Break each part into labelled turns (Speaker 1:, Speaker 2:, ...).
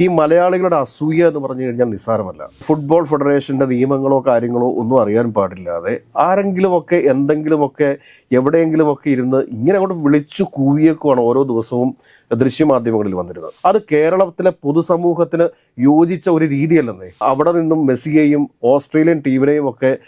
Speaker 1: ഈ മലയാളികളുടെ അസൂയ എന്ന് പറഞ്ഞു കഴിഞ്ഞാൽ നിസ്സാരമല്ല. ഫുട്ബോൾ ഫെഡറേഷന്റെ നിയമങ്ങളോ കാര്യങ്ങളോ ഒന്നും അറിയാൻ പാടില്ലാതെ ആരെങ്കിലുമൊക്കെ എന്തെങ്കിലുമൊക്കെ എവിടെയെങ്കിലുമൊക്കെ ഇരുന്ന് ഇങ്ങനെ അങ്ങോട്ട് വിളിച്ചു കൂവിയേക്കുവാണ് ഓരോ ദിവസവും ദൃശ്യമാധ്യമങ്ങളിൽ വന്നിരുന്നത്. അത് കേരളത്തിലെ പൊതുസമൂഹത്തിന് യോജിച്ച ഒരു രീതിയല്ലെന്നേ. അവിടെ നിന്നും മെസ്സിയെയും ഓസ്ട്രേലിയൻ ടീമിനെയും ഒക്കെ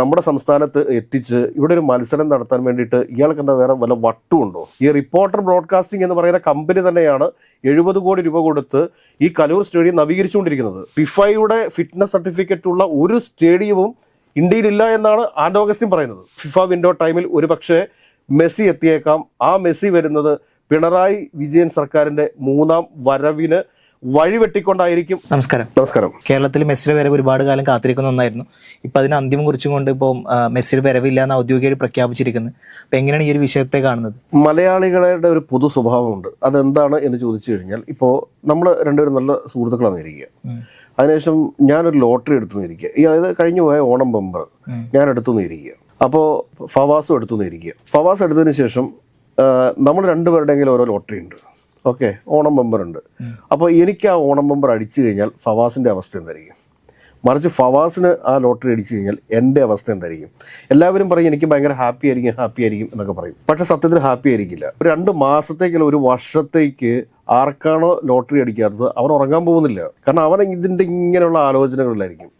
Speaker 1: നമ്മുടെ സംസ്ഥാനത്ത് എത്തിച്ച് ഇവിടെ ഒരു മത്സരം നടത്താൻ വേണ്ടിയിട്ട് ഇയാൾക്ക് എന്താ വേറെ വല്ല വട്ടുണ്ടോ ഈ റിപ്പോർട്ടർ ബ്രോഡ്കാസ്റ്റിംഗ് എന്ന് പറയുന്ന കമ്പനി തന്നെയാണ് എഴുപത് കോടി രൂപ കൊടുത്ത് ഈ കലൂർ സ്റ്റേഡിയം നവീകരിച്ചുകൊണ്ടിരിക്കുന്നത്. ഫിഫയുടെ ഫിറ്റ്നസ് സർട്ടിഫിക്കറ്റ് ഉള്ള ഒരു സ്റ്റേഡിയവും ഇന്ത്യയിലില്ല എന്നാണ് ആൻഡ് ഓഗസ്റ്റിൻ പറയുന്നത്. ഫിഫ വിൻഡോ ടൈമിൽ ഒരുപക്ഷെ മെസ്സി എത്തിയേക്കാം. ആ മെസ്സി വരുന്നത് പിണറായി വിജയൻ സർക്കാരിന്റെ മൂന്നാം വരവിന് വഴിവെട്ടിക്കൊണ്ടായിരിക്കും.
Speaker 2: നമസ്കാരം.
Speaker 1: നമസ്കാരം.
Speaker 2: കേരളത്തിൽ മെസ്സിയുടെ വരവ് ഒരുപാട് കാലം കാത്തിരിക്കുന്ന ഒന്നായിരുന്നു. ഇപ്പൊ അതിന് അന്തിമം കുറിച്ചുകൊണ്ട് ഇപ്പോൾ മെസ്സിയുടെ വരവില്ല എന്ന് ഔദ്യോഗികമായി പ്രഖ്യാപിച്ചിരിക്കുന്നത് അപ്പൊ എങ്ങനെയാണ് ഈ ഒരു വിഷയത്തെ കാണുന്നത്?
Speaker 1: മലയാളികളുടെ ഒരു പൊതു സ്വഭാവമുണ്ട്. അതെന്താണ് എന്ന് ചോദിച്ചു കഴിഞ്ഞാൽ ഇപ്പോ നമ്മൾ രണ്ടുപേരും നല്ല സുഹൃത്തുക്കളാണ് ഇരിക്കുക. അതിനുശേഷം ഞാനൊരു ലോട്ടറി എടുത്തു നിന്നിരിക്കുക ഈ അതായത് കഴിഞ്ഞു പോയ ഓണം ബമ്പർ ഞാൻ എടുത്തു നിന്നിരിക്കുക അപ്പോൾ ഫവാസും എടുത്തു നിന്നിരിക്കുക ഫവാസ് എടുത്തതിന് ശേഷം നമ്മൾ രണ്ടുപേരുടെയെങ്കിലും ഓരോ ലോട്ടറി ഉണ്ട്. ഓക്കെ? ഓണം ബമ്പർ ഉണ്ട്. അപ്പോൾ എനിക്ക് ആ ഓണം ബമ്പർ അടിച്ചു കഴിഞ്ഞാൽ ഫവാസിന്റെ അവസ്ഥ എന്തായിരിക്കും? മറിച്ച് ഫവാസിന് ആ ലോട്ടറി അടിച്ചു കഴിഞ്ഞാൽ എന്റെ അവസ്ഥ എന്തായിരിക്കും? എല്ലാവരും പറയും എനിക്ക് ഭയങ്കര ഹാപ്പി ആയിരിക്കും ഹാപ്പി ആയിരിക്കും എന്നൊക്കെ പറയും. പക്ഷെ സത്യത്തിൽ ഹാപ്പി ആയിരിക്കില്ല. ഒരു രണ്ട് മാസത്തേക്കല്ല ഒരു വർഷത്തേക്ക് ആർക്കാണോ ലോട്ടറി അടിക്കാത്തത് അവൻ ഉറങ്ങാൻ പോകുന്നില്ല. കാരണം അവൻ ഇതിന്റെ ഇങ്ങനെയുള്ള ആലോചനകളിലായിരിക്കും.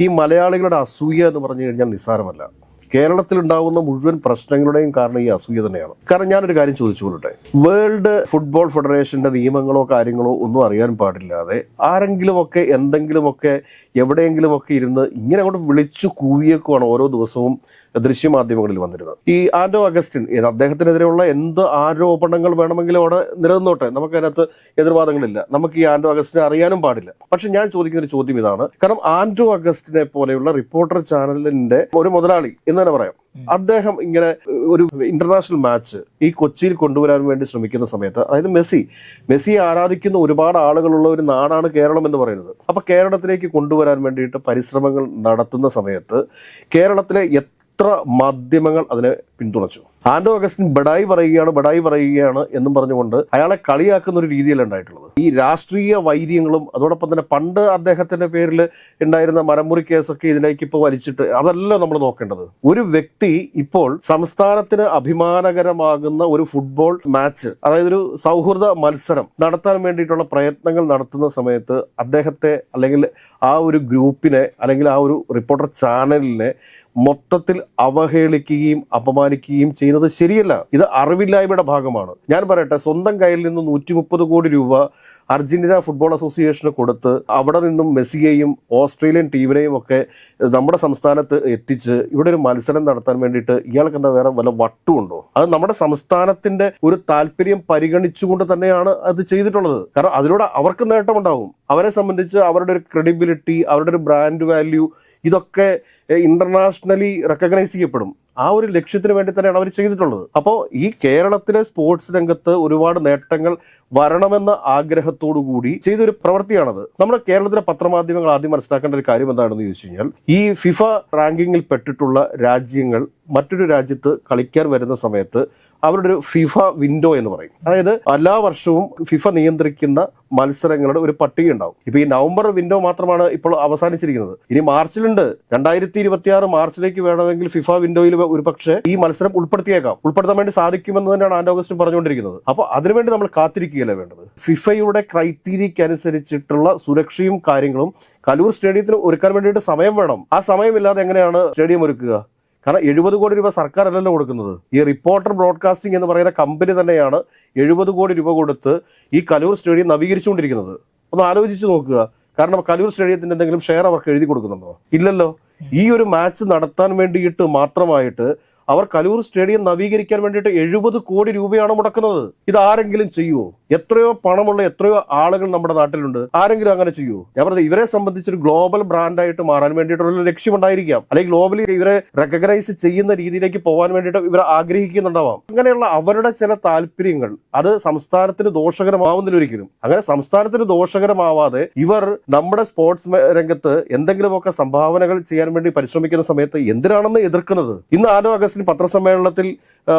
Speaker 1: ഈ മലയാളികളുടെ അസൂയ എന്ന് പറഞ്ഞു കഴിഞ്ഞാൽ നിസ്സാരമല്ല. കേരളത്തിൽ ഉണ്ടാകുന്ന മുഴുവൻ പ്രശ്നങ്ങളുടെയും കാരണം ഈ അസൂയ തന്നെയാണ്. കാരണം ഞാനൊരു കാര്യം ചോദിച്ചു കൊള്ളട്ടെ? വേൾഡ് ഫുട്ബോൾ ഫെഡറേഷന്റെ നിയമങ്ങളോ കാര്യങ്ങളോ ഒന്നും അറിയാൻ പാടില്ലാതെ ആരെങ്കിലുമൊക്കെ എന്തെങ്കിലുമൊക്കെ എവിടെയെങ്കിലുമൊക്കെ ഇരുന്ന് ഇങ്ങനെ അങ്ങോട്ട് വിളിച്ചു കൂവിയേക്കുവാണ് ഓരോ ദിവസവും ദൃശ്യമാധ്യമങ്ങളിൽ വന്നിരുന്നത്. ഈ ആന്റോ അഗസ്റ്റിൻ അദ്ദേഹത്തിനെതിരെയുള്ള എന്ത് ആരോപണങ്ങൾ വേണമെങ്കിലും അവിടെ നിലനിന്നോട്ടെ. നമുക്ക് അതിനകത്ത് എതിർവാദങ്ങളില്ല. നമുക്ക് ഈ ആന്റോ അഗസ്റ്റിനെ അറിയാനും പാടില്ല. പക്ഷെ ഞാൻ ചോദിക്കുന്ന ഒരു ചോദ്യം ഇതാണ്. കാരണം ആന്റോ അഗസ്റ്റിനെ പോലെയുള്ള റിപ്പോർട്ടർ ചാനലിന്റെ ഒരു മുതലാളി എന്ന് തന്നെ പറയാം. അദ്ദേഹം ഇങ്ങനെ ഒരു ഇന്റർനാഷണൽ മാച്ച് ഈ കൊച്ചിയിൽ കൊണ്ടുവരാൻ വേണ്ടി ശ്രമിക്കുന്ന സമയത്ത് അതായത് മെസ്സി മെസ്സിയെ ആരാധിക്കുന്ന ഒരുപാട് ആളുകളുള്ള ഒരു നാടാണ് കേരളം എന്ന് പറയുന്നത്. അപ്പൊ കേരളത്തിലേക്ക് കൊണ്ടുവരാൻ വേണ്ടിയിട്ട് പരിശ്രമങ്ങൾ നടത്തുന്ന സമയത്ത് കേരളത്തിലെ എത്ര മാധ്യമങ്ങൾ അതിനെ പിന്തുണച്ചു. ആൻഡോ അഗസ്റ്റിൻ ബഡായി പറയുകയാണ് ബഡായി പറയുകയാണ് എന്നും പറഞ്ഞുകൊണ്ട് അയാളെ കളിയാക്കുന്ന ഒരു രീതിയല്ല ഉണ്ടായിട്ടുള്ളത്. ഈ രാഷ്ട്രീയ വൈര്യങ്ങളും അതോടൊപ്പം തന്നെ പണ്ട് അദ്ദേഹത്തിന്റെ പേരിൽ ഉണ്ടായിരുന്ന മരമുറി കേസൊക്കെ ഇതിലേക്ക് ഇപ്പോൾ വലിച്ചിട്ട് അതല്ല നമ്മൾ നോക്കേണ്ടത്. ഒരു വ്യക്തി ഇപ്പോൾ സംസ്ഥാനത്തിന് അഭിമാനകരമാകുന്ന ഒരു ഫുട്ബോൾ മാച്ച് അതായത് ഒരു സൗഹൃദ മത്സരം നടത്താൻ വേണ്ടിയിട്ടുള്ള പ്രയത്നങ്ങൾ നടത്തുന്ന സമയത്ത് അദ്ദേഹത്തെ അല്ലെങ്കിൽ ആ ഒരു ഗ്രൂപ്പിനെ അല്ലെങ്കിൽ ആ ഒരു റിപ്പോർട്ടർ ചാനലിനെ മൊത്തത്തിൽ അവഹേളിക്കുകയും അപമാനിക്കുകയും ചെയ്യുന്നത് ശരിയല്ല. ഇത് അറിവില്ലായ്മയുടെ ഭാഗമാണ്. ഞാൻ പറയട്ടെ സ്വന്തം കയ്യിൽ നിന്ന് നൂറ്റി മുപ്പത് കോടി രൂപ അർജന്റീന ഫുട്ബോൾ അസോസിയേഷന് കൊടുത്ത് അവിടെ നിന്നും മെസ്സിയെയും ഓസ്ട്രേലിയൻ ടീമിനെയും ഒക്കെ നമ്മുടെ സംസ്ഥാനത്ത് എത്തിച്ച് ഇവിടെ ഒരു മത്സരം നടത്താൻ വേണ്ടിയിട്ട് ഇയാൾക്ക് എന്താ വേറെ വല്ല വട്ടുണ്ടോ അത് നമ്മുടെ സംസ്ഥാനത്തിന്റെ ഒരു താല്പര്യം പരിഗണിച്ചുകൊണ്ട് തന്നെയാണ് അത് ചെയ്തിട്ടുള്ളത്. കാരണം അതിലൂടെ അവർക്ക് നേട്ടമുണ്ടാവും അവരെ സംബന്ധിച്ച് അവരുടെ ഒരു ക്രെഡിബിലിറ്റി അവരുടെ ഒരു ബ്രാൻഡ് വാല്യൂ ഇതൊക്കെ ഇന്റർനാഷണലി റെക്കഗ്നൈസ് ചെയ്യപ്പെടും. ആ ഒരു ലക്ഷ്യത്തിന് വേണ്ടി തന്നെയാണ് അവർ ചെയ്തിട്ടുള്ളത്. അപ്പോൾ ഈ കേരളത്തിലെ സ്പോർട്സ് രംഗത്ത് ഒരുപാട് നേട്ടങ്ങൾ വരണമെന്ന ആഗ്രഹത്തോടു കൂടി ചെയ്തൊരു പ്രവൃത്തിയാണത്. നമ്മുടെ കേരളത്തിലെ പത്രമാധ്യമങ്ങൾ ആദ്യം മനസ്സിലാക്കേണ്ട ഒരു കാര്യം എന്താണെന്ന് ചോദിച്ചു കഴിഞ്ഞാൽ ഈ ഫിഫ റാങ്കിങ്ങിൽ പെട്ടിട്ടുള്ള രാജ്യങ്ങൾ മറ്റൊരു രാജ്യത്ത് കളിക്കാൻ വരുന്ന സമയത്ത് അവരുടെ ഒരു ഫിഫ വിൻഡോ എന്ന് പറയും. അതായത് എല്ലാ വർഷവും ഫിഫ നിയന്ത്രിക്കുന്ന മത്സരങ്ങളുടെ ഒരു പട്ടിക ഉണ്ടാവും. ഇപ്പൊ ഈ നവംബർ വിൻഡോ മാത്രമാണ് ഇപ്പോൾ അവസാനിച്ചിരിക്കുന്നത്. ഇനി മാർച്ചിലുണ്ട്. രണ്ടായിരത്തി ഇരുപത്തി ആറ് മാർച്ചിലേക്ക് വേണമെങ്കിൽ ഫിഫ വിൻഡോയിൽ ഒരു പക്ഷേ ഈ മത്സരം ഉൾപ്പെടുത്തിയേക്കാം. ഉൾപ്പെടുത്താൻ വേണ്ടി സാധിക്കുമെന്ന് തന്നെയാണ് ആൻഡ് പറഞ്ഞുകൊണ്ടിരിക്കുന്നത്. അപ്പോൾ അതിനുവേണ്ടി നമ്മൾ കാത്തിരിക്കുകയല്ലേ വേണ്ടത്? ഫിഫയുടെ ക്രൈറ്റീരിയക്ക് അനുസരിച്ചിട്ടുള്ള സുരക്ഷയും കാര്യങ്ങളും കലൂർ സ്റ്റേഡിയത്തിന് ഒരുക്കാൻ വേണ്ടിയിട്ട് സമയം വേണം. ആ സമയമില്ലാതെ എങ്ങനെയാണ് സ്റ്റേഡിയം ഒരുക്കുക? കാരണം എഴുപത് കോടി രൂപ സർക്കാർ അല്ലല്ലോ കൊടുക്കുന്നത്. ഈ റിപ്പോർട്ടർ ബ്രോഡ്കാസ്റ്റിംഗ് എന്ന് പറയുന്ന കമ്പനി തന്നെയാണ് എഴുപത് കോടി രൂപ കൊടുത്ത് ഈ കലൂർ സ്റ്റേഡിയം നവീകരിച്ചുകൊണ്ടിരിക്കുന്നത്. ഒന്ന് ആലോചിച്ച് നോക്കുക. കാരണം കലൂർ സ്റ്റേഡിയത്തിന്റെ എന്തെങ്കിലും ഷെയർ അവർക്ക് എഴുതി കൊടുക്കുന്നുണ്ടോ? ഇല്ലല്ലോ. ഈ ഒരു മാച്ച് നടത്താൻ വേണ്ടിയിട്ട് മാത്രമായിട്ട് അവർ കലൂർ സ്റ്റേഡിയം നവീകരിക്കാൻ വേണ്ടിയിട്ട് എഴുപത് കോടി രൂപയാണ് മുടക്കുന്നത്. ഇത് ആരെങ്കിലും ചെയ്യുവോ എത്രയോ പണമുള്ള എത്രയോ ആളുകൾ നമ്മുടെ നാട്ടിലുണ്ട്. ആരെങ്കിലും അങ്ങനെ ചെയ്യുവോ ഞാൻ പറഞ്ഞത് ഇവരെ സംബന്ധിച്ചൊരു ഗ്ലോബൽ ബ്രാൻഡായിട്ട് മാറാൻ വേണ്ടിയിട്ടുള്ള ലക്ഷ്യം ഉണ്ടായിരിക്കാം അല്ലെങ്കിൽ ഗ്ലോബലി ഇവരെ റെക്കഗ്നൈസ് ചെയ്യുന്ന രീതിയിലേക്ക് പോകാൻ വേണ്ടിയിട്ട് ഇവർ ആഗ്രഹിക്കുന്നുണ്ടാവാം. അങ്ങനെയുള്ള അവരുടെ ചില താല്പര്യങ്ങൾ അത് സംസ്ഥാനത്തിന് ദോഷകരമാവുന്നില്ല ഒരിക്കലും അങ്ങനെ സംസ്ഥാനത്തിന് ദോഷകരമാവാതെ ഇവർ നമ്മുടെ സ്പോർട്സ് രംഗത്ത് എന്തെങ്കിലുമൊക്കെ സംഭാവനകൾ ചെയ്യാൻ വേണ്ടി പരിശ്രമിക്കുന്ന സമയത്ത് എന്തിനാണെന്ന് എതിർക്കുന്നത്? ഇന്ന് ആരോ അഗസ്റ്റിന് പത്രസമ്മേളനത്തിൽ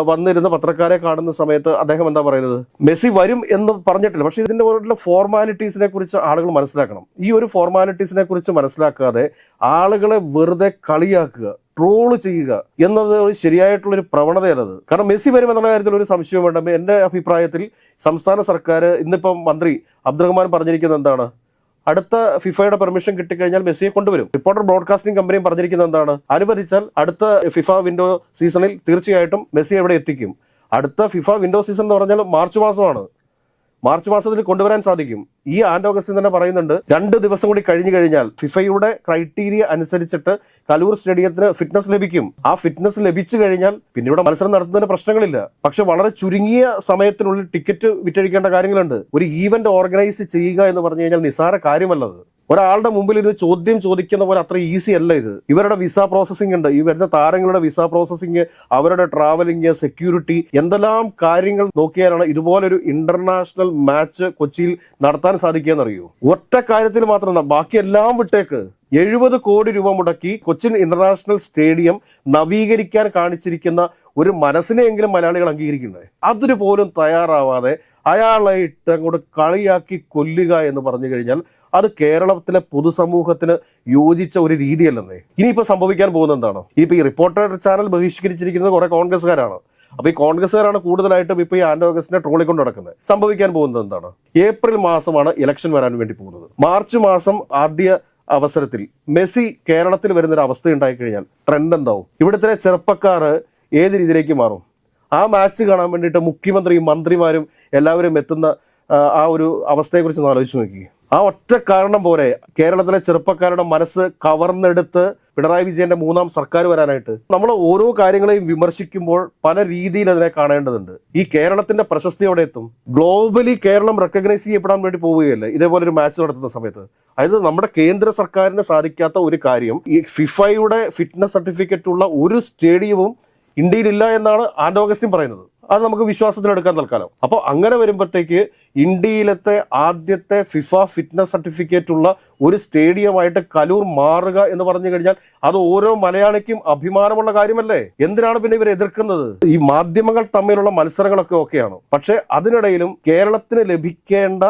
Speaker 1: വന്നിരുന്ന പത്രക്കാരെ കാണുന്ന സമയത്ത് അദ്ദേഹം എന്താ പറയുന്നത്? മെസ്സി വരും എന്ന് പറഞ്ഞിട്ടില്ല. പക്ഷേ ഇതിന്റെ പോലുള്ള ഫോർമാലിറ്റീസിനെ കുറിച്ച് ആളുകൾ മനസ്സിലാക്കണം. ഈ ഒരു ഫോർമാലിറ്റീസിനെ കുറിച്ച് മനസ്സിലാക്കാതെ ആളുകളെ വെറുതെ കളിയാക്കുക ട്രോൾ ചെയ്യുക എന്നത് ഒരു ശരിയായിട്ടുള്ള ഒരു പ്രവണതയല്ലത് കാരണം മെസ്സി വരും എന്നുള്ള കാര്യത്തിൽ ഒരു സംശയം വേണ്ട എന്റെ അഭിപ്രായത്തിൽ സംസ്ഥാന സർക്കാർ ഇന്നിപ്പം മന്ത്രി അബ്ദുറഹ്മാൻ പറഞ്ഞിരിക്കുന്നത് എന്താണ്? അടുത്ത ഫിഫയുടെ പെർമിഷൻ കിട്ടിക്കഴിഞ്ഞാൽ മെസ്സിയെ കൊണ്ടുവരും. റിപ്പോർട്ടർ ബ്രോഡ്കാസ്റ്റിംഗ് കമ്പനിയും പറഞ്ഞിരിക്കുന്നത് എന്താണ്? അനുവദിച്ചാൽ അടുത്ത ഫിഫ വിൻഡോ സീസണിൽ തീർച്ചയായിട്ടും മെസ്സി എവിടെ എത്തിക്കും. അടുത്ത ഫിഫ വിൻഡോ സീസൺ എന്ന് പറഞ്ഞാൽ മാർച്ച് മാസമാണ്. മാർച്ച് മാസത്തിൽ കൊണ്ടുവരാൻ സാധിക്കും. ഈ ആൻഡ് ഓഗസ്റ്റിൽ തന്നെ പറയുന്നുണ്ട് രണ്ട് ദിവസം കൂടി കഴിഞ്ഞു കഴിഞ്ഞാൽ ഫിഫയുടെ ക്രൈറ്റീരിയ അനുസരിച്ചിട്ട് കലൂർ സ്റ്റേഡിയത്തിന് ഫിറ്റ്നസ് ലഭിക്കും. ആ ഫിറ്റ്നസ് ലഭിച്ചു കഴിഞ്ഞാൽ പിന്നെ ഇവിടെ മത്സരം നടത്തുന്നതിന് പ്രശ്നങ്ങളില്ല. പക്ഷെ വളരെ ചുരുങ്ങിയ സമയത്തിനുള്ളിൽ ടിക്കറ്റ് വിറ്റഴിക്കേണ്ട കാര്യങ്ങളുണ്ട്. ഒരു ഈവന്റ് ഓർഗനൈസ് ചെയ്യുക എന്ന് പറഞ്ഞു കഴിഞ്ഞാൽ നിസ്സാര കാര്യമല്ലത്. ഒരാളുടെ മുമ്പിൽ ഇരുന്ന് ചോദ്യം ചോദിക്കുന്ന പോലെ അത്ര ഈസി അല്ല ഇത്. ഇവരുടെ വിസ പ്രോസസ്സിംഗ് ഉണ്ട്. ഈ വരുന്ന താരങ്ങളുടെ വിസ പ്രോസസ്സിംഗ് അവരുടെ ട്രാവലിംഗ് സെക്യൂരിറ്റി എന്തെല്ലാം കാര്യങ്ങൾ നോക്കിയാലാണ് ഇതുപോലൊരു ഇന്റർനാഷണൽ മാച്ച് കൊച്ചിയിൽ നടത്താൻ സാധിക്കുക എന്നറിയോ ഒറ്റ കാര്യത്തിൽ മാത്രം ബാക്കി എല്ലാം വിട്ടേക്ക്. എഴുപത് കോടി രൂപ മുടക്കി കൊച്ചിൻ ഇന്റർനാഷണൽ സ്റ്റേഡിയം നവീകരിക്കാൻ കാണിച്ചിരിക്കുന്ന ഒരു മനസ്സിനെയെങ്കിലും മലയാളികൾ അംഗീകരിക്കുന്നത് അതിന് പോലും തയ്യാറാവാതെ അയാളെ ഇട്ട് അങ്ങോട്ട് കളിയാക്കി കൊല്ലുക എന്ന് പറഞ്ഞു കഴിഞ്ഞാൽ അത് കേരളത്തിലെ പൊതുസമൂഹത്തിന് യോജിച്ച ഒരു രീതിയല്ലെന്നേ. ഇനിയിപ്പോൾ സംഭവിക്കാൻ പോകുന്ന എന്താണോ? ഇപ്പൊ ഈ റിപ്പോർട്ടർ ചാനൽ ബഹിഷ്കരിച്ചിരിക്കുന്നത് കുറെ കോൺഗ്രസ്സുകാരാണ്. അപ്പൊ ഈ കോൺഗ്രസ്സുകാരാണ് കൂടുതലായിട്ടും ഇപ്പൊ ഈ ആൻഡ് ഓഗസ്റ്റിനെ ട്രോളിക്കൊണ്ട് നടക്കുന്നത്. സംഭവിക്കാൻ പോകുന്നത് എന്താണ്? ഏപ്രിൽ മാസമാണ് ഇലക്ഷൻ വരാൻ വേണ്ടി പോകുന്നത്. മാർച്ച് മാസം ആദ്യ അവസരത്തിൽ മെസ്സി കേരളത്തിൽ വരുന്നൊരു അവസ്ഥ ഉണ്ടായി കഴിഞ്ഞാൽ ട്രെൻഡ് എന്താവും? ഇവിടുത്തെ ചെറുപ്പക്കാർ ഏത് രീതിയിലേക്ക് മാറും? ആ മാച്ച് കാണാൻ വേണ്ടിയിട്ട് മുഖ്യമന്ത്രിയും മന്ത്രിമാരും എല്ലാവരും എത്തുന്ന ആ ഒരു അവസ്ഥയെക്കുറിച്ച് ഒന്ന് ആലോചിച്ച് നോക്കി ആ ഒറ്റ കാരണം പോലെ കേരളത്തിലെ ചെറുപ്പക്കാരുടെ മനസ്സ് കവർന്നെടുത്ത് പിണറായി വിജയന്റെ മൂന്നാം സർക്കാർ വരാനായിട്ട് നമ്മൾ ഓരോ കാര്യങ്ങളെയും വിമർശിക്കുമ്പോൾ പല രീതിയിൽ അതിനെ കാണേണ്ടതുണ്ട്. ഈ കേരളത്തിന്റെ പ്രശസ്തി അവിടെ എത്തും? ഗ്ലോബലി കേരളം റെക്കഗ്നൈസ് ചെയ്യപ്പെടാൻ വേണ്ടി പോവുകയല്ലേ? ഇതേപോലെ ഒരു മാച്ച് നടത്തുന്ന സമയത്ത്. അതായത് നമ്മുടെ കേന്ദ്ര സർക്കാരിന് സാധിക്കാത്ത ഒരു കാര്യം ഈ ഫിഫയുടെ ഫിറ്റ്നസ് സർട്ടിഫിക്കറ്റ് ഉള്ള ഒരു സ്റ്റേഡിയവും ഇന്ത്യയിലില്ല എന്നാണ് ആൻഡ് ഓഗസ്റ്റിൻ പറയുന്നത്. അത് നമുക്ക് വിശ്വാസത്തിലെടുക്കാൻ തൽക്കാലം. അപ്പോൾ അങ്ങനെ വരുമ്പോഴത്തേക്ക് ഇന്ത്യയിലത്തെ ആദ്യത്തെ ഫിഫ ഫിറ്റ്നസ് സർട്ടിഫിക്കറ്റ് ഉള്ള ഒരു സ്റ്റേഡിയമായിട്ട് കലൂർ മാറുക എന്ന് പറഞ്ഞു കഴിഞ്ഞാൽ അത് ഓരോ മലയാളിക്കും അഭിമാനമുള്ള കാര്യമല്ലേ? എന്തിനാണ് പിന്നെ ഇവർ എതിർക്കുന്നത്? ഈ മാധ്യമങ്ങൾ തമ്മിലുള്ള മത്സരങ്ങളൊക്കെ ഓക്കെയാണ് പക്ഷെ അതിനിടയിലും കേരളത്തിന് ലഭിക്കേണ്ട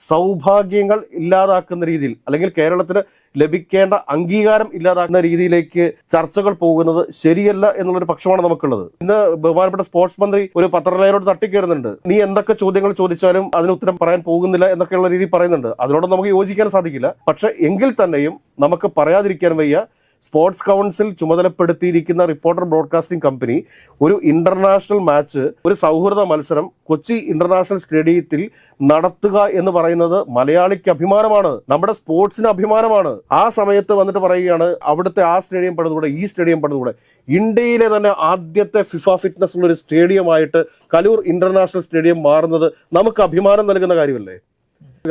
Speaker 1: സൗഭാഗ്യങ്ങൾ ഇല്ലാതാക്കുന്ന രീതിയിൽ അല്ലെങ്കിൽ കേരളത്തിന് ലഭിക്കേണ്ട അംഗീകാരം ഇല്ലാതാക്കുന്ന രീതിയിലേക്ക് ചർച്ചകൾ പോകുന്നത് ശരിയല്ല എന്നുള്ളൊരു പക്ഷമാണ് നമുക്കുള്ളത്. ഇന്ന് ബഹുമാനപ്പെട്ട സ്പോർട്സ് മന്ത്രി ഒരു പത്രലേഖനോട് തട്ടിക്കയറുന്നുണ്ട് നീ എന്തൊക്കെ ചോദ്യങ്ങൾ ചോദിച്ചാലും അതിന് ഉത്തരം പറയാൻ പോകുന്നില്ല എന്നൊക്കെയുള്ള രീതി പറയുന്നുണ്ട്. അതിനോട് നമുക്ക് യോജിക്കാൻ സാധിക്കില്ല. പക്ഷെ എങ്കിൽ തന്നെയും നമുക്ക് പറയാതിരിക്കാൻ വയ്യ സ്പോർട്സ് കൗൺസിൽ ചുമതലപ്പെടുത്തിയിരിക്കുന്ന റിപ്പോർട്ടർ ബ്രോഡ്കാസ്റ്റിംഗ് കമ്പനി ഒരു ഇന്റർനാഷണൽ മാച്ച് ഒരു സൗഹൃദ മത്സരം കൊച്ചി ഇന്റർനാഷണൽ സ്റ്റേഡിയത്തിൽ നടത്തുക എന്ന് പറയുന്നത് മലയാളിക്ക് അഭിമാനമാണ് നമ്മുടെ സ്പോർട്സിന് അഭിമാനമാണ്. ആ സമയത്ത് വന്നിട്ട് പറയുകയാണ് അവിടുത്തെ ആ സ്റ്റേഡിയം പണിതുകൂടെ ഈ സ്റ്റേഡിയം പണിതുകൂടെ. ഇന്ത്യയിലെ തന്നെ ആദ്യത്തെ ഫിഫ ഫിറ്റ്നസ് ഉള്ള ഒരു സ്റ്റേഡിയമായിട്ട് കലൂർ ഇന്റർനാഷണൽ സ്റ്റേഡിയം മാറുന്നത് നമുക്ക് അഭിമാനം നൽകുന്ന കാര്യമല്ലേ?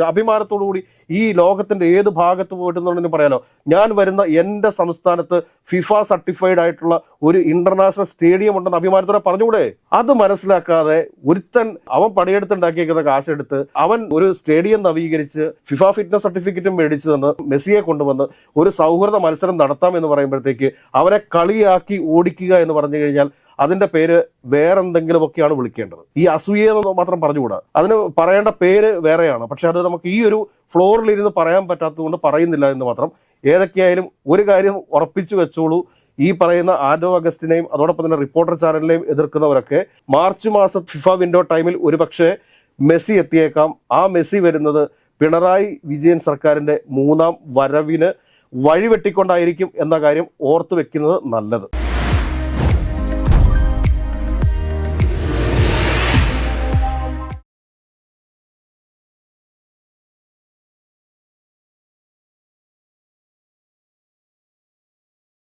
Speaker 1: അഭിമാനത്തോടു കൂടി ഈ ലോകത്തിന്റെ ഏത് ഭാഗത്ത് പോയിട്ടുണ്ടെന്ന് പറയാലോ. ഞാൻ വരുന്ന എന്റെ സംസ്ഥാനത്ത് ഫിഫ സർട്ടിഫൈഡ് ആയിട്ടുള്ള ഒരു ഇന്റർനാഷണൽ സ്റ്റേഡിയം ഉണ്ടെന്ന് അഭിമാനത്തോടെ പറഞ്ഞുകൂടെ? അത് മനസ്സിലാക്കാതെ ഒരുത്തൻ അവൻ പണിയെടുത്തുണ്ടാക്കിയേക്കുന്ന കാശെടുത്ത് അവൻ ഒരു സ്റ്റേഡിയം നവീകരിച്ച് ഫിഫ ഫിറ്റ്നസ് സർട്ടിഫിക്കറ്റും മേടിച്ചു തന്ന് മെസ്സിയെ കൊണ്ടുവന്ന് ഒരു സൗഹൃദ മത്സരം നടത്താം എന്ന് പറയുമ്പോഴത്തേക്ക് അവരെ കളിയാക്കി ഓടിക്കുക എന്ന് പറഞ്ഞു കഴിഞ്ഞാൽ അതിന്റെ പേര് വേറെന്തെങ്കിലുമൊക്കെയാണ് വിളിക്കേണ്ടത്. ഈ അസൂയ എന്ന് മാത്രം പറഞ്ഞുകൂടാ. അതിന് പറയേണ്ട പേര് വേറെയാണ്. പക്ഷെ അത് നമുക്ക് ഈ ഒരു ഫ്ലോറിൽ ഇരുന്ന് പറയാൻ പറ്റാത്തതുകൊണ്ട് പറയുന്നില്ല എന്ന് മാത്രം ഏതൊക്കെയായാലും ഒരു കാര്യം ഉറപ്പിച്ചു വെച്ചോളൂ. ഈ പറയുന്ന ആൻഡോ അഗസ്റ്റിനെയും അതോടൊപ്പം തന്നെ റിപ്പോർട്ടർ ചാനലിനെയും എതിർക്കുന്നവരൊക്കെ മാർച്ച് മാസം ഫിഫ വിൻഡോ ടൈമിൽ ഒരുപക്ഷെ മെസ്സി എത്തിയേക്കാം. ആ മെസ്സി വരുന്നത് പിണറായി വിജയൻ സർക്കാരിന്റെ മൂന്നാം വരവിന് വഴിവെട്ടിക്കൊണ്ടായിരിക്കും എന്ന കാര്യം ഓർത്തു വെക്കുന്നത് നല്ലത്.